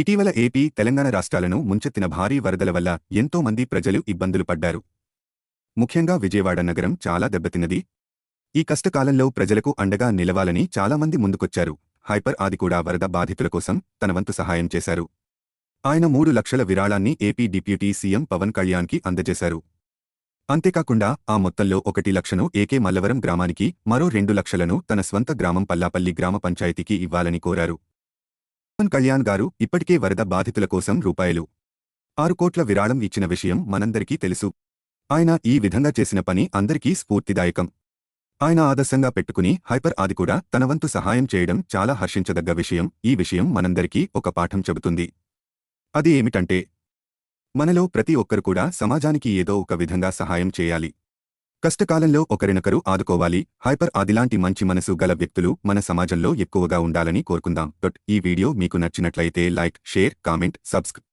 ఇటీవల ఏపీ తెలంగాణ రాష్ట్రాలను ముంచెత్తిన భారీ వరదల వల్ల ఎంతో మంది ప్రజలు ఇబ్బందులు పడ్డారు. ముఖ్యంగా విజయవాడ నగరం చాలా దెబ్బతిన్నది. ఈ కష్టకాలంలో ప్రజలకు అండగా నిలవాలని చాలామంది ముందుకొచ్చారు. హైపర్ ఆది కూడా వరద బాధితుల కోసం తన వంతు సహాయం చేశారు. ఆయన మూడు లక్షల విరాళాన్ని ఏపీ డిప్యూటీ సీఎం పవన్ కళ్యాణ్కి అందజేశారు. అంతేకాకుండా ఆ మొత్తంలో ఒకటి లక్షను ఏకే మల్లవరం గ్రామానికి మరో రెండు లక్షలను తన స్వంత గ్రామం పల్లాపల్లి గ్రామ పంచాయతీకి ఇవ్వాలని కోరారు. పవన్ కళ్యాణ్ గారు ఇప్పటికే వరద బాధితుల కోసం రూపాయలు ఆరు కోట్ల విరాళం ఇచ్చిన విషయం మనందరికీ తెలుసు. ఆయన ఈ విధంగా చేసిన పని అందరికీ స్ఫూర్తిదాయకం. ఆయన ఆదర్శంగా పెట్టుకుని హైపర్ ఆది కూడా తన వంతు సహాయం చేయడం చాలా హర్షించదగ్గ విషయం. ఈ విషయం మనందరికీ ఒక పాఠం చెబుతుంది. అది ఏమిటంటే మనలో ప్రతి ఒక్కరు కూడా సమాజానికి ఏదో ఒక విధంగా సహాయం చేయాలి. కష్టకాలంలో ఒకరినొకరు ఆదుకోవాలి. హైపర్ ఆదిలాంటి మంచి మనసు గల వ్యక్తులు మన సమాజంలో ఎక్కువగా ఉండాలని కోరుకుందాం. డొట్ ఈ వీడియో మీకు నచ్చినట్లయితే లైక్ షేర్ కామెంట్ సబ్స్క్రైబ్.